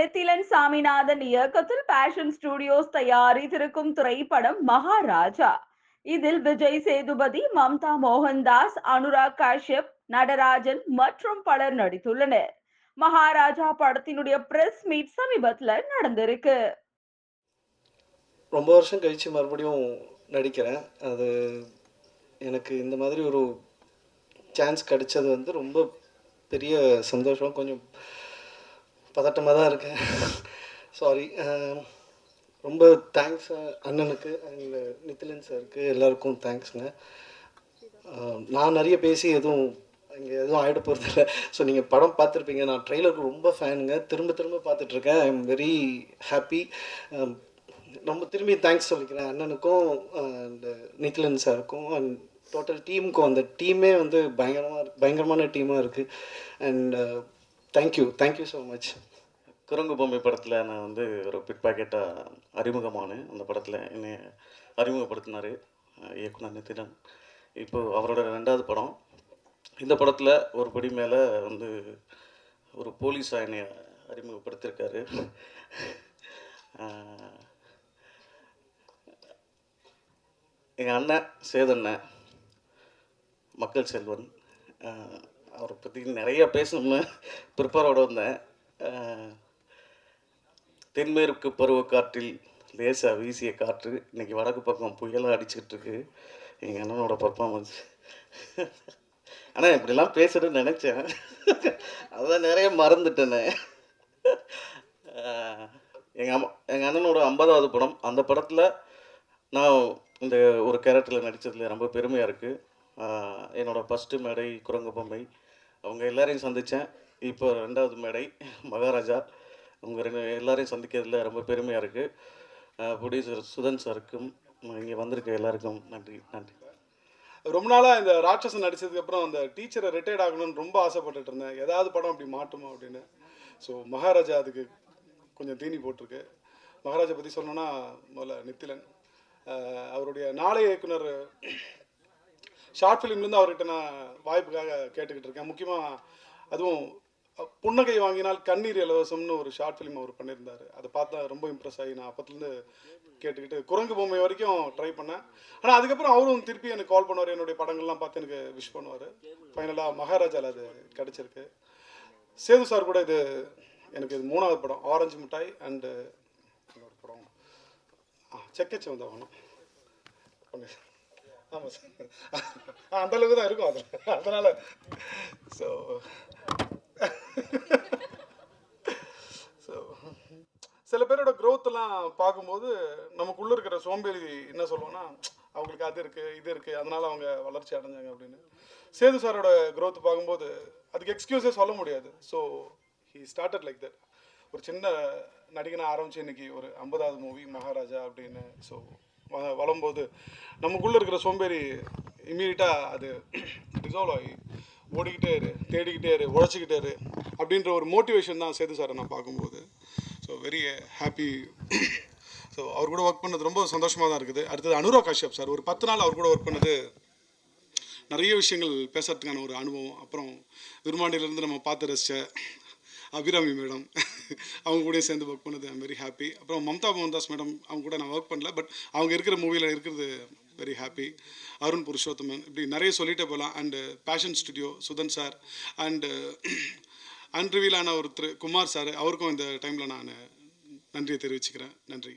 நெத்திலன் சாமிநாதன் இயக்கத்தில் fashion studios தயாரித்திருக்கும் திரைப்படம் மகாராஜா. இதில் விஜய் சேதுபதி மம்தா மோகன்தாஸ் அனுராக் காஷ்யப் நடராஜன் மற்றும் பலர் நடித்துள்ளனர். மகாராஜா படத்தினுடைய பிரஸ் மீட் சமீபத்தில் நடந்திருக்கு. ரொம்ப வருஷம் கழிச்சு மறுபடியும் நடிக்கிறேன். அது எனக்கு இந்த மாதிரி ஒரு சான்ஸ் கிடைச்சது வந்து ரொம்ப பெரிய சந்தோஷம். கொஞ்சம் பதட்டமாக தான் இருக்கேன். சாரி um, ரொம்ப தேங்க்ஸ் uh, அண்ணனுக்கு அண்ட் uh, நித்திலன் சாருக்கு எல்லாருக்கும் தேங்க்ஸுங்க um, நான் நிறைய பேசி எதுவும் இங்கே எதுவும் ஆகிட போகிறதில்ல ஸோ நீங்கள் படம் பார்த்துருப்பீங்க. நான் ட்ரெய்லருக்கு ரொம்ப ஃபேனுங்க திரும்ப திரும்ப பார்த்துட்ருக்கேன் I am very happy um, ரொம்ப திரும்பி தேங்க்ஸ் சொல்லிக்கிறேன் அண்ணனுக்கும் uh, அண்ட் நித்திலன் சாருக்கும் அண்ட் டோட்டல் டீமுக்கும் அந்த டீமே வந்து பயங்கரமாக பயங்கரமான டீமாக இருக்குது and thank you thank you so much குரங்கு பொம்மை படத்தில் நான் வந்து ஒரு பிட் பாக்கெட்டாக அறிமுகமானேன். அந்த படத்தில் என்னை அறிமுகப்படுத்தினார் இயக்குனர் நிதிலன் இப்போது அவரோட ரெண்டாவது படம். இந்த படத்தில் ஒரு படி மேலே வந்து ஒரு போலீஸாக என்னை அறிமுகப்படுத்தியிருக்காரு எங்கள் அண்ணன் சேதண்ணன் மக்கள் செல்வன் அவரை பற்றி நிறைய பேசணும்னு ப்ரிப்பரோட வந்தேன். தென்மேற்கு பருவக்காற்றில் லேசாக வீசிய காற்று இன்னைக்கு வடக்கு பக்கம் புயலாக அடிச்சுக்கிட்டு இருக்கு. எங்கள் அண்ணனோட பர்ஃபார்மன்ஸ் ஆனால் இப்படிலாம் பேசுகிறேன்னு நினச்சேன். அதான் நிறைய மறந்துட்டேனே. எங்கள் அம்மா எங்கள் அண்ணனோட ஐம்பதாவது படம். அந்த படத்தில் நான் இந்த ஒரு கேரக்டரில் நடித்ததில் ரொம்ப பெருமையாக இருக்குது என்னோடய ஃபஸ்ட்டு மேடை குரங்கு பொம்மை அவங்க எல்லாரையும் சந்தித்தேன் இப்போ ரெண்டாவது மேடை மகாராஜா. உங்கள் ரெண்டு எல்லாரையும் சந்திக்கிறதுல ரொம்ப பெருமையாக இருக்குது ப்ரொடியூசர் சுதன் சாருக்கும் இங்கே வந்திருக்க எல்லாருக்கும் நன்றி நன்றி. ரொம்ப நாளாக இந்த ராட்சசன் நடித்ததுக்கப்புறம் அந்த டீச்சரை ரிட்டையர்ட் ஆகணும்னு ரொம்ப ஆசைப்பட்டுட்டு இருந்தேன். ஏதாவது படம் அப்படி மாட்டுமா அப்படின்னு. ஸோ மகாராஜா அதுக்கு கொஞ்சம் தீனி போட்டிருக்கு. மகாராஜா பற்றி சொல்லணும்னா முதல்ல நித்திலன். அவருடைய நாளைய இயக்குனர் ஷார்ட் ஃபிலிம்லேருந்து அவர்கிட்ட நான் வாய்ப்புக்காக கேட்டுக்கிட்டு இருக்கேன். முக்கியமாக அதுவும் புன்னகை வாங்கினால் கண்ணீர் இலவசம்னு ஒரு ஷார்ட் ஃபிலிம் அவர் பண்ணியிருந்தார். அதை பார்த்தா ரொம்ப இம்ப்ரெஸ் ஆகி நான் அப்பத்துலேருந்து கேட்டுக்கிட்டு குரங்கு பொம்மை வரைக்கும் ட்ரை பண்ணேன். ஆனால் அதுக்கப்புறம் அவரும் திருப்பி எனக்கு கால் பண்ணுவார். என்னுடைய படங்கள்லாம் பார்த்து எனக்கு விஷ் பண்ணுவார். ஃபைனலாக மகாராஜாவில் அது கிடச்சிருக்கு. சேது சார் கூட இது எனக்கு இது மூணாவது படம். ஆரஞ்சு மிட்டாய் அண்டு இன்னொரு படம். ஆ செக்கச்ச வந்து ஆகணும் ஆமாம் சார் அந்த அளவுக்கு தான் இருக்கும் அதில். அதனால் ஸோ ஸோ சில பேரோட growth எல்லாம் பார்க்கும்போது நமக்குள்ளே இருக்கிற சோம்பேறி என்ன சொல்லுவோன்னா அவங்களுக்கு அது இருக்குது இது இருக்குது அதனால் அவங்க வளர்ச்சி அடைஞ்சாங்க அப்படின்னு. சேது சாரோட க்ரோத் பார்க்கும்போது அதுக்கு எக்ஸ்கியூஸே சொல்ல முடியாது. So he started like that ஒரு சின்ன நடிகனை ஆரம்பிச்சு இன்னைக்கு ஒரு ஐம்பதாவது மூவி மகாராஜா அப்படின்னு. ஸோ வளரும்போது நமக்குள்ளே இருக்கிற சோம்பேறி இம்மீடியட்டாக அது ரிசால்வ் ஆகி ஓடிக்கிட்டே இரு தேடிக்கிட்டே இரு உழைச்சிக்கிட்டே இரு அப்படின்ற ஒரு மோட்டிவேஷன் தான் சேது சாரை நான் பார்க்கும்போது. ஸோ வெரி ஹாப்பி ஸோ அவர் கூட ஒர்க் பண்ணது ரொம்ப சந்தோஷமாக தான் இருக்குது. அடுத்தது அனுராக் காஷ்யப் சார் ஒரு பத்து நாள் அவர் கூட ஒர்க் பண்ணது நிறைய விஷயங்கள் பேசுறதுக்கான ஒரு அனுபவம். அப்புறம் விருமாண்டியிலேருந்து நம்ம பார்த்து ரசித்த அபிராமி மேடம். அவங்க கூட சேர்ந்து ஒர்க் பண்ணது ஐம் வெரி ஹாப்பி அப்புறம் மம்தா மோகன்தாஸ் மேடம் அவங்க கூட நான் ஒர்க் பண்ணல பட் அவங்க இருக்கிற மூவியில் இருக்கிறது வெரி ஹாப்பி அருண் புருஷோத்தமன் இப்படி நிறைய சொல்லிட்டே போகலாம். And fashion studio Sudhan sir and அன்ரிவீலான ஒருத்தர் குமார் சார் அவருக்கும் இந்த டைமில் நான் நன்றியை தெரிவிச்சுக்கிறேன். நன்றி.